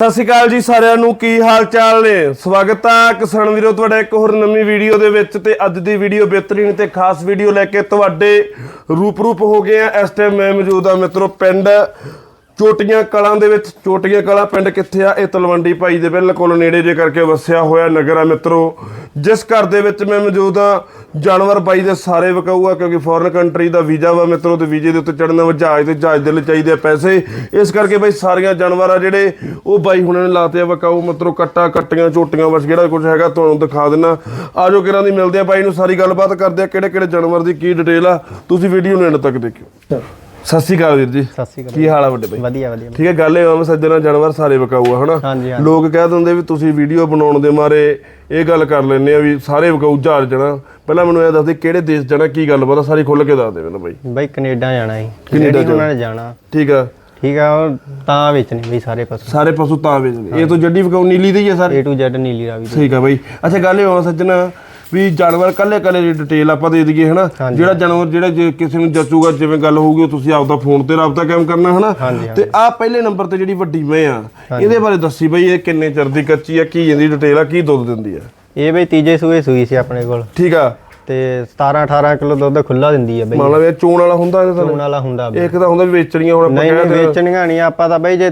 ਸਤਿ ਸ਼੍ਰੀ ਅਕਾਲ ਜੀ ਸਾਰਿਆਂ ਨੂੰ, ਕੀ ਹਾਲ ਚਾਲ ਨੇ? ਸਵਾਗਤ ਆ ਕਿਸਾਨ ਵੀਰੋ, ਤੁਹਾਡਾ ਇੱਕ ਹੋਰ ਨਵੀਂ ਵੀਡੀਓ ਦੇ ਵਿੱਚ ਤੇ ਅੱਜ ਦੀ ਵੀਡੀਓ ਬਿਹਤਰੀਨ ਤੇ ਖਾਸ ਵੀਡੀਓ ਲੈ ਕੇ ਤੁਹਾਡੇ ਰੂਪ ਰੂਪ ਹੋ ਗਏ ਆ। ਇਸ ਟਾਈਮ ਮੈਂ ਮੌਜੂਦ ਆ ਮਿੱਤਰੋ, ਪਿੰਡ ਚੋਟੀਆਂ ਕਲਾਂ ਦੇ ਵਿੱਚ, ਚੋਟੀਆਂ ਕਲਾਂ ਪਿੰਡ ਕਿੱਥੇ ਆ? ਇਹ ਤਲਵੰਡੀ ਭਾਈ ਦੇ ਬਿਲਕੁਲ ਨੇੜੇ ਜੇ ਕਰਕੇ ਵਸਿਆ ਹੋਇਆ ਨਗਰ ਆ ਮਿੱਤਰੋ। ਜਿਸ ਘਰ ਦੇ ਵਿੱਚ ਮੈਂ ਮੌਜੂਦ ਆ, ਜਾਨਵਰ ਬਾਈ ਦੇ ਸਾਰੇ ਵਿਕਾਊ ਆ, ਕਿਉਂਕਿ ਫੋਰਨ ਕੰਟਰੀ ਦਾ ਵੀਜ਼ਾ ਵਾ ਮਿੱਤਰੋ, ਤੇ ਵੀਜ਼ੇ ਦੇ ਉੱਤੇ ਚੜਨ ਵਾ, ਜਹਾਜ਼ ਤੇ, ਜਹਾਜ਼ ਦੇ ਲਈ ਚਾਹੀਦੇ ਆ ਪੈਸੇ। ਇਸ ਕਰਕੇ ਬਾਈ ਸਾਰੀਆਂ ਜਾਨਵਰ ਆ ਜਿਹੜੇ, ਉਹ ਬਾਈ ਹੁਣਾਂ ਨੇ ਲਾਤੇ ਆ ਵਿਕਾਊ। ਮਿੱਤਰੋ, ਕੱਟਾ, ਕੱਟੀਆਂ ਝੋਟੀਆਂ ਬਸ ਜਿਹੜਾ ਕੁਝ ਹੈਗਾ, ਤੁਹਾਨੂੰ ਦਿਖਾ ਦਿੰਨਾ। ਆਜੋ ਕਿਰਾਂ ਦੀ ਮਿਲਦੇ ਆ ਬਾਈ ਨੂੰ, ਸਾਰੀ ਗੱਲਬਾਤ ਕਰਦੇ ਆ ਕਿਹੜੇ ਕਿਹੜੇ ਜਾਨਵਰ ਦੀ ਕੀ ਡਿਟੇਲ ਆ। ਤੁਸੀਂ ਵੀਡੀਓ ਨੂੰ ਐਂਡ ਤੱਕ ਦੇਖਿਓ। ਸਤਿ ਸ਼੍ਰੀ ਅਕਾਲ ਵੀਰ ਜੀ। ਸਤਿ ਸ਼੍ਰੀ ਅਕਾਲ ਕੀ ਹਾਲ ਆ ਵੱਡੇ ਬਾਈ ਵਧੀਆ ਵਧੀਆ। ਠੀਕ ਹੈ ਗੱਲ ਇਹ ਆਮ ਸੱਜਣਾ ਜਾਨਵਰ ਸਾਰੇ ਵਿਕਾਊ ਆ ਹਨਾ? ਹਾਂਜੀ ਹਾਂਜੀ। ਲੋਕ ਕਹਿ ਦਿੰਦੇ ਵੀ ਤੁਸੀਂ ਵੀਡੀਓ ਬਣਾਉਣ ਦੇ ਮਾਰੇ ਇਹ ਗੱਲ ਕਰ ਲੈਂਦੇ ਆ ਵੀ ਸਾਰੇ ਵਿਕਾਊ ਜਹਾਜ਼ ਜਾਣਾ ਪਹਿਲਾਂ ਮੈਨੂੰ ਇਹ ਦੱਸ ਦੇ ਕਿਹੜੇ ਦੇਸ਼ ਜਾਣਾ ਕੀ ਗੱਲ ਪਤਾ ਸਾਰੀ ਖੁੱਲ ਕੇ ਦੱਸ ਦੇ ਮੈਨੂੰ ਬਾਈ। ਬਾਈ ਕੈਨੇਡਾ ਜਾਣਾ ਹੈ ਕੈਨੇਡਾ ਕੈਨੇਡਾ ਉਹਨਾਂ ਨੇ ਜਾਣਾ। ਠੀਕ ਆ। ਠੀਕ ਆ ਉਹ ਤਾਂ ਵੇਚਣੇ ਬਈ ਸਾਰੇ ਪਾਸੇ। ਸਾਰੇ ਪਸ਼ੂ ਤਾਂ ਵੇਚਦੇ ਇਹ ਤੋਂ ਜੱਡੀ ਵਿਕਾਊ ਨੀਲੀ ਦੀ ਹੀ ਆ ਸਾਰੇ? A to Z ਨੀਲੀ ਰਾਵੀ ਦੀ। ਠੀਕ ਆ ਬਾਈ। ਅੱਛਾ ਗੱਲ ਇਹ ਆ ਸੱਜਣਾ ਵੀ ਜਾਨਵਰ ਕੱਲੇ ਕੱਲੇ ਦੀ ਡਿਟੇਲ ਆਪਾਂ ਦੇ ਦਈਏ ਹਨਾ? ਜਿਹੜਾ ਜਾਨਵਰ ਜਿਹੜਾ ਜੇ ਕਿਸੇ ਨੂੰ ਜੱਚੂਗਾ ਜਿਵੇਂ ਗੱਲ ਹੋਊਗੀ ਉਹ ਤੁਸੀਂ ਆਪਦਾ ਫੋਨ ਤੇ ਰਾਬਤਾ ਕਾਇਮ ਕਰਨਾ ਹਨਾ? ਤੇ ਆ ਪਹਿਲੇ ਨੰਬਰ ਤੇ ਜਿਹੜੀ ਵੱਡੀ ਮੈਂ ਆ ਇਹਦੇ ਬਾਰੇ ਦੱਸੀ ਬਈ ਇਹ ਕਿੰਨੇ ਚਿਰ ਦੀ ਕੱਚੀ ਆ ਕੀ ਇਹਦੀ ਡਿਟੇਲ ਆ ਕੀ ਦੁੱਧ ਦਿੰਦੀ ਆ? ਇਹ ਬਈ ਤੀਜੇ ਸੂਏ ਸੂਈ ਸੀ ਆਪਣੇ ਕੋਲ। ਠੀਕ ਆ। ਤੇ 17 18 ਕਿਲੋ ਦੁੱਧ ਖੁੱਲਾ ਦਿੰਦੀ ਹੈ ਬਈ। ਮੰਨ ਲਓ ਇਹ ਚੋਣ ਵਾਲਾ ਹੁੰਦਾ ਇਹਦੇ ਚੋਣ ਵਾਲਾ ਹੁੰਦਾ। ਇੱਕ ਤਾਂ ਹੁੰਦਾ ਵੀ ਵੇਚਣੀਆਂ ਹੁਣ ਆਪਾਂ ਨਹੀਂ ਵੇਚਣੀਆਂ ਨਹੀਂ ਆਪਾਂ ਤਾਂ ਬਈ ਜੇ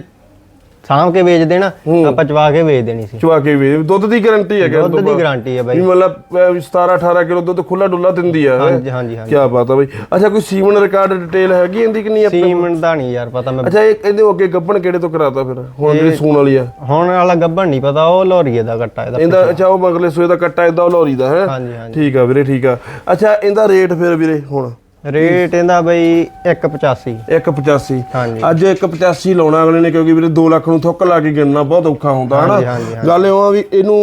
ਸਾਂਭ ਕੇ ਵੇਚ ਦੇਣਾ ਆਪਾਂ ਚਵਾ ਕੇ ਵੇਚ ਦੇਣੀ ਸੀ। ਚਵਾ ਕੇ ਵੀ ਦੁੱਧ ਦੀ ਗਾਰੰਟੀ ਹੈ ਕਿ ਦੁੱਧ ਦੀ ਗਾਰੰਟੀ ਹੈ ਵੀ ਬਈ ਮਤਲਬ ਅਹ, ਵੀ 17 18 ਕਿਲੋ ਦੁੱਧ ਖੁੱਲਾ ਡੁੱਲਾ ਦਿੰਦੀ ਆ? ਹਾਂਜੀ ਹਾਂਜੀ ਹਾਂਜੀ। ਕੀ ਬਾਤ ਆ ਬਈ। ਅੱਛਾ ਕੋਈ ਸੀਮਨ ਰਿਕਾਰਡ ਡਿਟੇਲ ਹੈਗੀ ਇਹਦੀ ਕਿ ਨਹੀਂ ਸੀਮਨ ਦਾ ਨਹੀਂ ਯਾਰ ਪਤਾ ਮੈਂ ਅੱਛਾ ਇਹ ਇਹਦੇ ਅੱਗੇ ਗੱਬਣ ਕਿਹੜੇ ਤੋਂ ਕਰਾਤਾ ਫਿਰ? ਹੁਣ ਜਿਹੜੀ ਸੂਣ ਵਾਲੀ ਆ। ਹੁਣ ਵਾਲਾ ਗੱਭਣ ਨਹੀਂ ਪਤਾ ਉਹ ਲੋਰੀਏ ਦਾ ਕੱਟਾ ਇਹਦਾ ਇਹਦਾ ਅੱਛਾ ਉਹ ਮਗਲੇ ਸੂਏ ਦਾ ਕੱਟਾ ਇਦਾਂ ਲੋਰੀ ਦਾ ਹੈ? ਹਾਂਜੀ ਹਾਂਜੀ। ਠੀਕ ਆ ਵੀਰੇ ਠੀਕ ਆ। ਅੱਛਾ ਇਹਦਾ ਰੇਟ ਫਿਰ ਵੀਰੇ ਹੁਣ। ਰੇਟ ਇਹਦਾ ਬਈ 185 185 ਹਾਂਜੀ। ਅੱਜ 185 ਲਾਉਣਾ ਅਗਲੇ ਨੇ ਕਿਉਂਕਿ ਵੀਰੇ 2 ਲੱਖ ਨੂੰ ਥੁੱਕ ਲਾ ਕੇ ਗਿਣਨਾ ਬਹੁਤ ਔਖਾ ਹੁੰਦਾ ਹਨਾ? ਹਾਂਜੀ, ਹਾਂਜੀ, ਗੱਲ ਇਹ ਆ ਵੀ ਇਹਨੂੰ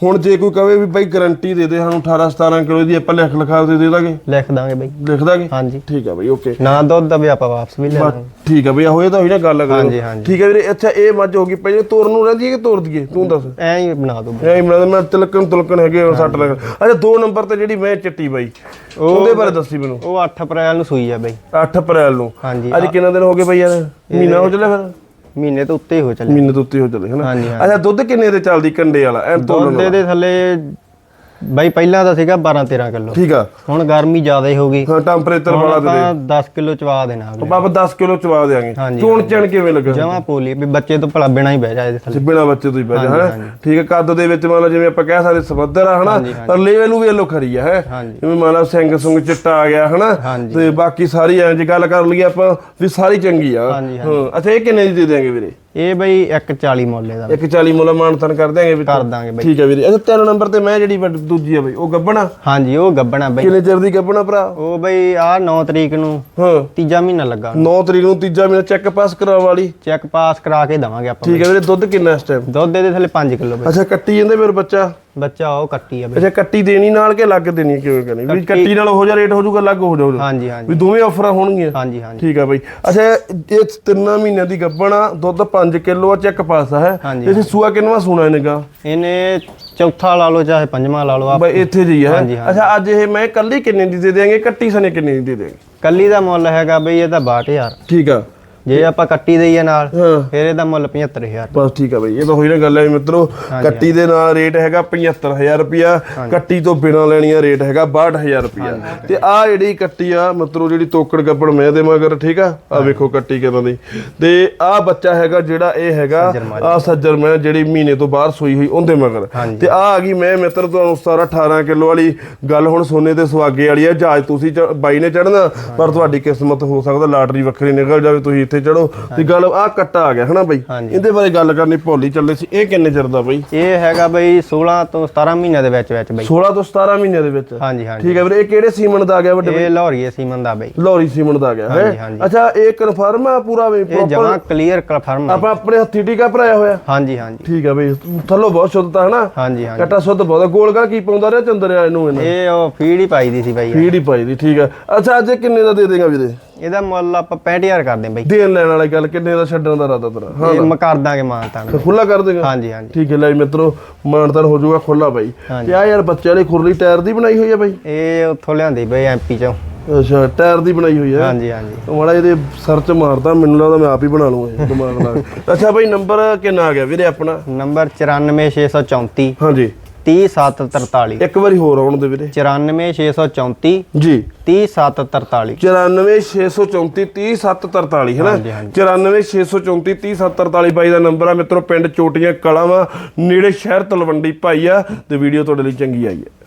ਹੁਣ ਜੇ ਕੋਈ ਕਵੇ ਵੀ ਬਾਈ ਗਾਰੰਟੀ ਦੇ ਦੇ ਸਾਨੂੰ 18 17 ਕਿਲੋ ਦੀ ਆਪਾਂ ਲਿਖ ਲਿਖਾ ਦੇ ਦੇ ਦਾਂਗੇ। ਲਿਖ ਦਾਂਗੇ ਬਈ। ਲਿਖ ਦਾਂਗੇ? ਹਾਂਜੀ। ਠੀਕ ਆ ਬਾਈ ਓਕੇ ਨਾ ਦੁੱਧ ਦਾ ਵੀ ਆਪਾਂ ਵਾਪਸ ਵੀ ਲੈ ਲਾਂਗੇ ਠੀਕ ਆ ਬਈ ਹੋਏ ਤਾਂ ਹੋਈ ਨਾ ਗੱਲ ਹਾਂਜੀ ਹਾਂਜੀ। ਠੀਕ ਹੈ ਵੀਰੇ ਅੱਛਾ ਇਹ ਮੱਝ ਹੋ ਗਈ ਪਹਿਲੇ ਤੋਰਨ ਨੂੰ ਰਹਿੰਦੀ ਹੈ ਕਿ ਤੋਰ ਦਈਏ? ਤੂੰ ਦੱਸ। ਐਂ ਹੀ ਬਣਾ ਦੋ ਐਂ ਬਣਾ ਦੇ ਮੈਂ ਤਿਲਕਣ ਤੁਲਕਣ ਹੈਗੇ ਉਹ ਸੱਟ ਲੱਗ ਅੱਛਾ ਦੋ ਨੰਬਰ ਤੇ ਜਿਹੜੀ ਮੈਂ ਚਿੱਟੀ ਬਾਈ ਉਹਦੇ ਬਾਰੇ ਦੱਸੀ ਮੈਨੂੰ। ਉਹ 8 ਅਪ੍ਰੈਲ ਨੂੰ ਸੂਈ ਆ ਬਈ। 8 ਅਪ੍ਰੈਲ ਨੂੰ। ਹਾਂਜੀ ਅੱਜ ਕਿੰਨਾ ਦਿਨ ਹੋ ਗਏ ਬਾਈ ਯਾਰ? ਮਹੀਨਾ ਹੋ ਚੱਲਿਆ ਫਿਰ? ਮਹੀਨੇ ਤੋਂ ਉੱਤੇ ਹੀ ਹੋ ਚੱਲੇ। ਮਹੀਨੇ ਤੋਂ ਉੱਤੇ ਹੋ ਚੱਲੇ ਹਨਾ ਹਾਂਜੀ, ਅੱਛਾ ਦੁੱਧ ਕਿੰਨੇ ਦੇ ਚੱਲਦੀ ਕੰਡੇ ਵਾਲਾ? ਐ ਤੋਲਣ ਦੁੱਧ ਦੇ ਥੱਲੇ ਬਈ ਪਹਿਲਾਂ ਤਾਂ ਸੀਗਾ 12 13 ਕਿਲੋ। ਠੀਕ ਆ। ਹੁਣ ਗਰਮੀ ਜ਼ਿਆਦਾ ਹੀ ਹੋ ਗਈ। ਹਾਂ ਟੈਂਪਰੇਚਰ ਵਾਲਾ ਦੇ ਆਪਾਂ 10 ਕਿਲੋ ਚਵਾ ਦੇਣਾ ਅਗਲੇ ਬਾਬਾ 10 ਕਿਲੋ ਚਵਾ ਦੇਾਂਗੇ ਚੋਣ ਚਣ ਕਿਵੇਂ ਲੱਗਾ ਜਮਾ ਪੋਲੀ ਵੀ ਬੱਚੇ ਤੋਂ ਭਲਾ ਬਿਨਾ ਹੀ ਬਹਿ ਜਾ ਇਹਦੇ ਥੱਲੇ। ਬਿਨਾ ਬੱਚੇ ਤੋਂ ਹੀ ਪੈ ਜਾ ਹੈ ਠੀਕ ਹੈ ਕੱਦ ਦੇ ਵਿੱਚ ਮੰਨ ਲਓ ਜਿਵੇਂ ਆਪਾਂ ਕਹਿ ਸਕਦੇ ਸਮੁੰਦਰ ਆ ਹਨਾ? ਪਰ ਲੇਵਲ ਨੂੰ ਵੀ ਲੋ ਖਰੀ ਆ ਹੈ? ਜਿਵੇਂ ਮੰਨ ਲਓ ਸਿੰਘ ਸੁੰਗ ਚਿੱਟਾ ਆ ਗਿਆ ਹਨਾ। ਤੇ ਬਾਕੀ ਸਾਰੀ ਐਂ ਜੇ ਗੱਲ ਕਰ ਲਈਏ ਆਪਾਂ ਵੀ ਸਾਰੀ ਚੰਗੀ ਆ। ਹਾਂ ਅੱਛਾ ਇਹ ਕਿੰਨੇ ਦੀ ਦੇ ਦੇਾਂਗੇ ਵੀਰੇ? ਇਹ ਬਈ 140 ਮੁੱਲ ਇਹਦਾ। 140 ਮੁੱਲ ਮਾਨਤਨ ਕਰ ਦਿਆਂਗੇ ਵੀ ਕਰ ਦਾਂਗੇ ਬਈ। ਠੀਕ ਹੈ ਵੀਰੇ। ਅੱਛਾ ਤਿੰਨ ਨੰਬਰ ਤੇ ਮੈਂ ਜਿਹੜੀ ਦੂਜੀ ਆ ਬਈ ਉਹ ਗੱਬਣਾ। ਹਾਂਜੀ ਉਹ ਗੱਬਣਾ ਬਈ। ਕਿੰਨੇ ਚਿਰ ਦੀ ਗੱਬਣਾ ਭਰਾ? ਉਹ ਬਈ ਆ 9 ਤਰੀਕ ਨੂੰ ਹਾਂ। ਤੀਜਾ ਮਹੀਨਾ ਲੱਗਾ। 9 ਤਰੀਕ ਨੂੰ ਤੀਜਾ ਮਹੀਨਾ ਚੈੱਕ ਪਾਸ ਕਰਾਉਣ ਵਾਲੀ। ਚੈੱਕ ਪਾਸ ਕਰਾ ਕੇ ਦਵਾਂਗੇ ਆਪਾਂ ਠੀਕ ਹੈ ਵੀਰੇ ਦੁੱਧ ਕਿੰਨਾ ਇਸ ਟਾਈਮ ਦੁੱਧ ਦੇ ਥੱਲੇ 5 ਕਿਲੋ ਬਈ। ਅੱਛਾ ਕੱਟੀ ਜਾਂਦੇ ਮੇਰੇ ਬੱਚਾ? ਬੱਚਾ ਉਹ ਕੱਟੀ ਆ ਬਈ। ਅੱਛਾ ਕੱਟੀ ਦੇਣੀ ਨਾਲ ਕਿ ਲੱਗ ਦੇਣੀ? ਕਿਵੇਂ ਕਰਨੀ ਵੀ ਕੱਟੀ ਨਾਲ ਉਹ ਜਿਹਾ ਰੇਟ ਹੋ ਜਾਊਗਾ ਲੱਗ ਹੋ ਜਾਊਗਾ। ਹਾਂਜੀ ਹਾਂਜੀ। ਵੀ ਦੋਵੇਂ ਆਫਰਾਂ ਹੋਣਗੀਆਂ? ਹਾਂਜੀ ਹਾਂਜੀ। ਠੀਕ ਆ ਬਾਈ। ਅੱਛਾ ਇਹ ਤਿੰਨਾਂ ਮਹੀਨਿਆਂ ਦੀ ਗੱਬਣਾ ਦੁੱਧ 5 ਕਿਲੋ ਆ ਚੈੱਕ ਪਾਸ ਆ ਹੈ? ਹਾਂਜੀ, ਇਹ ਸੂਆ ਕਿੰਨਵਾ ਸੂਣਾ ਇਹਨੇਗਾ ਇਹਨੇ ਚੌਥਾ ਲਾ ਲਓ ਚਾਹੇ ਪੰਜਵਾਂ ਲਾ ਲਓ ਆਪ ਬਾਈ ਇੱਥੇ ਜੀ ਹੈ? ਹਾਂਜੀ, ਹਾਂਜੀ। ਅੱਛਾ ਅੱਜ ਇਹ ਮੈਂ ਕੱਲੀ ਕਿੰਨੇ ਦੀ ਦੇ ਦੇਾਂਗੇ ਕੱਟੀ ਸਨੇ ਕਿੰਨੇ ਦੀ ਦੇ ਦੇਾਂਗੇ ਕੱਲੀ ਦਾ ਮੁੱਲ ਹੈਗਾ ਬਈ ਇਹਦਾ 62000 ਠੀਕ ਆ। ਜੇ ਆਪਾਂ ਕੱਟੀ ਦਈਏ ਨਾਲ ਫਿਰ ਇਹਦਾ ਮੁੱਲ 75000 ਬਸ ਠੀਕ ਆ ਬਾਈ ਇਹ ਤਾਂ ਹੋਈ ਨਾ ਗੱਲ ਹੈ ਮਿੱਤਰੋ ਕੱਟੀ ਦੇ ਨਾਲ ਰੇਟ ਹੈਗਾ 75000 ਰੁਪਿਆ ਕੱਟੀ ਤੋਂ ਬਿਨਾ ਲੈਣੀਆਂ ਰੇਟ ਹੈਗਾ 62000 ਰੁਪਿਆ ਤੇ ਆ ਜਿਹੜੀ ਕੱਟੀ ਆ ਮਿੱਤਰੋ ਜਿਹੜੀ ਤੋਕੜ ਗੱਬੜ ਮੈਂ ਦੇ ਮਗਰ ਠੀਕ ਆ? ਆ ਵੇਖੋ ਕੱਟੀ ਕਿਦਾਂ ਦੀ। ਤੇ ਆ ਬੱਚਾ ਹੈਗਾ ਜਿਹੜਾ ਇਹ ਹੈਗਾ ਆ ਸੱਜਰ ਮੈਂ ਜਿਹੜੀ ਮਹੀਨੇ ਤੋਂ ਬਾਹਰ ਸੋਈ ਹੋਈ ਉਹਦੇ ਮਗਰ। ਤੇ ਆ ਆ ਗਈ ਮੈਂ ਮਿੱਤਰ ਤੁਹਾਨੂੰ 17 18 ਕਿਲੋ ਵਾਲੀ ਗੱਲ ਹੁਣ ਸੋਨੇ ਤੇ ਸੁਹਾਗੇ ਵਾਲੀ ਆ ਜਹਾਜ਼ ਤੁਸੀਂ ਬਾਈ ਨੇ ਚੜਨਾ ਪਰ ਤੁਹਾਡੀ ਕਿਸਮਤ ਹੋ ਸਕਦਾ ਲਾਟਰੀ ਵੱਖਰੀ ਨਿਕਲ ਜਾਵੇ ਤੁਸੀਂ ਇੱਥੇ ਚੜੋ। ਤੇ ਗੱਲ ਆ ਕੱਟਾ ਆ ਗਿਆ ਹਨਾ ਬਾਈ? ਹਾਂਜੀ। ਇਹਦੇ ਬਾਰੇ ਗੱਲ ਕਰਨੀ ਭੁੱਲ ਚੱਲੇ ਸੀ। ਇਹ ਕਿੰਨੇ ਚਿਰ ਦਾ ਬਾਈ? ਇਹ ਹੈਗਾ ਬਈ 16 ਤੋਂ 17 ਮਹੀਨਿਆਂ ਦੇ ਵਿੱਚ ਵਿੱਚ ਬਈ। 16 ਤੋਂ 17 ਮਹੀਨਿਆਂ ਦੇ ਵਿੱਚ? ਹਾਂਜੀ ਹਾਂਜੀ। ਠੀਕ ਹੈ ਵੀਰੇ ਇਹ ਕਿਹੜੇ ਸੀਮਨ ਦਾ ਆ ਗਿਆ ਵੱਡੇ ਇਹ ਲਾਹੌਰੀਏ ਸੀਮਨ ਦਾ ਬਈ। ਲੋਰੀ ਸੀਮਨ ਦਾ ਆ ਗਿਆ ਹਾਂਜੀ, ਹੈ? ਹਾਂਜੀ। ਅੱਛਾ ਇਹ ਕਨਫਰਮ ਆ ਪੂਰਾ ਵੀ ਇਹ ਜਮਾ ਕਲੀਅਰ ਕਨਫਰਮ ਆਪਾਂ ਆਪਣੇ ਹੱਥੀ ਟੀਕਾ ਭਰਾਇਆ ਹੋਇਆ? ਹਾਂਜੀ ਹਾਂਜੀ। ਠੀਕ ਹੈ ਬਈ ਥੱਲੋਂ ਬਹੁਤ ਸ਼ੁੱਧਤਾ ਹਨਾ? ਹਾਂਜੀ ਹਾਂਜੀ। ਕੱਟਾ ਸ਼ੁੱਧ ਬਹੁਤ ਆ। ਗੋਲਗਾ ਕੀ ਪਾਉਂਦਾ ਰਿਹਾ ਚੰਦਰਿਆ ਇਹਨੂੰ ਇਹਨੇ? ਇਹ ਉਹ ਫੀਡ ਹੀ ਪਾਈ ਦੀ ਸੀ ਬਈ। ਫੀਡ ਹੀ ਪਾਈ ਦੀ ਠੀਕ ਹੈ ਅੱਛਾ ਅੱਜ ਇਹ ਕਿੰਨੇ ਦਾ ਦੇ ਦੇਗਾ ਵੀਰੇ? ਇਹਦਾ ਮੁੱਲ ਆਪਾਂ 65000 ਕਰਦੇ ਬਈ। ਦੇਣ ਲੈਣ ਵਾਲੀ ਗੱਲ ਕਿੰਨੇ ਦਾ ਛੱਡਣ ਦਾ ਇਰਾਦਾ ਤੇਰਾ? ਹਾਂ ਇਹ ਮਕਰ ਦਾਂਗੇ ਮਾਨਤਾ ਨੂੰ ਖੁੱਲਾ ਕਰ ਦੇਗਾ? ਹਾਂਜੀ ਹਾਂਜੀ। ਠੀਕ ਹੈ ਲੈ ਮਿੱਤਰੋ ਮਾਨਤਨ ਹੋ ਜਾਊਗਾ ਖੁੱਲਾ ਬਾਈ। ਤੇ ਆ ਯਾਰ ਬੱਚੇ ਵਾਲੀ ਖੁਰਲੀ ਟਾਇਰ ਦੀ ਬਣਾਈ ਹੋਈ ਆ ਬਾਈ? ਇਹ ਉੱਥੋਂ ਲਿਆਂਦੀ ਬਈ ਐਮਪੀ ਚੋਂ। ਅੱਛਾ ਟਾਇਰ ਦੀ ਬਣਾਈ ਹੋਈ ਹੈ ਹਾਂਜੀ ਹਾਂਜੀ। ਮਾੜਾ ਇਹਦੇ ਸਰਚ ਮਾਰਦਾ ਮੈਨੂੰ ਲੱਗਦਾ ਮੈਂ ਆਪ ਹੀ ਬਣਾ ਲੂੰਗਾ ਇਹ ਦਿਮਾਗ ਲਾ ਕੇ। ਅੱਛਾ ਭਾਈ ਨੰਬਰ ਕਿੰਨਾ ਆ ਗਿਆ ਵੀਰੇ ਆਪਣਾ? ਨੰਬਰ 94634 ਹਾਂਜੀ। 30743 ਇੱਕ ਵਾਰੀ ਹੋਰ ਆਉਣ ਦੇ ਵੀਰੇ। 94634 ਜੀ। 30743 94634 30743 ਹੈ ਨਾ? ਹਾਂਜੀ, ਹਾਂਜੀ। 94634 30743 ਬਾਈ ਦਾ ਨੰਬਰ ਆ। ਮਿੱਤਰੋ ਪਿੰਡ ਚੋਟੀਆਂ ਕਲਾਵਾਂ ਨੇੜੇ ਸ਼ਹਿਰ ਤਲਵੰਡੀ ਭਾਈ ਆ ਤੇ ਵੀਡੀਓ ਤੁਹਾਡੇ ਲਈ ਚੰਗੀ ਆਈ ਹੈ।